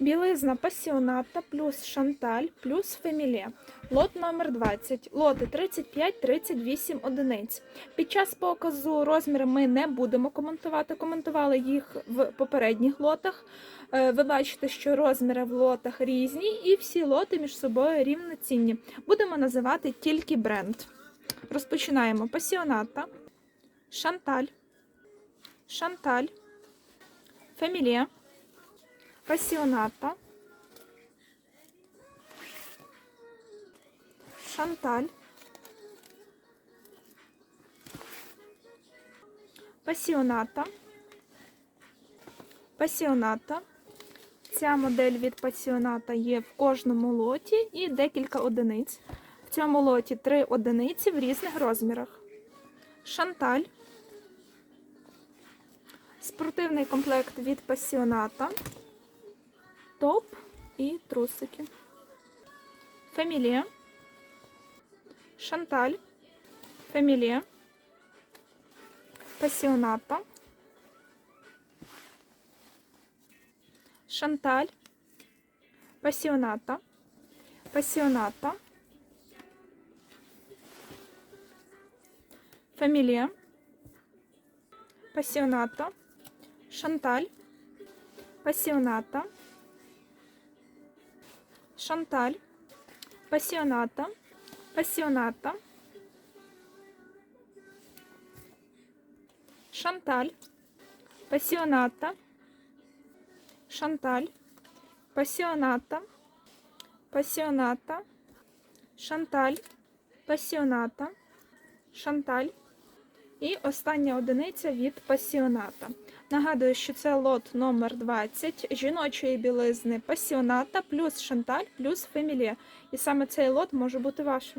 Білизна пасіоната плюс шанталь плюс фемілє. Лот номер 20. Лоти 35-38 одиниць. Під час показу розміри ми не будемо коментувати. Коментували їх в попередніх лотах. Е, Ви бачите, що розміри в лотах різні, і всі лоти між собою рівноцінні. Будемо називати тільки бренд. Розпочинаємо пасіоната, шанталь, шанталь, фемілє. Пасіоната, Шанталь, Пасіоната, Пасіоната. Ця модель від пасіоната є в кожному лоті і декілька одиниць. В цьому лоті три одиниці в різних розмірах. Шанталь. Спортивний комплект від пасіоната топ і трусики. Фемілія. Шанталь. Фемілія. Пасіоната. Шанталь. Пасіоната. Пасіоната. Фемілія. Пасіоната. Шанталь. Пасіоната. Шанталь, пасіоната, пасіоната, Шанталь, пасіоната, Шанталь, пасіоната, пасіоната, Шанталь, пасіоната, Шанталь. І остання одиниця від пасіоната. Нагадую, що це лот номер 20 жіночої білизни пасіоната плюс шанталь плюс фемілія. І саме цей лот може бути вашим.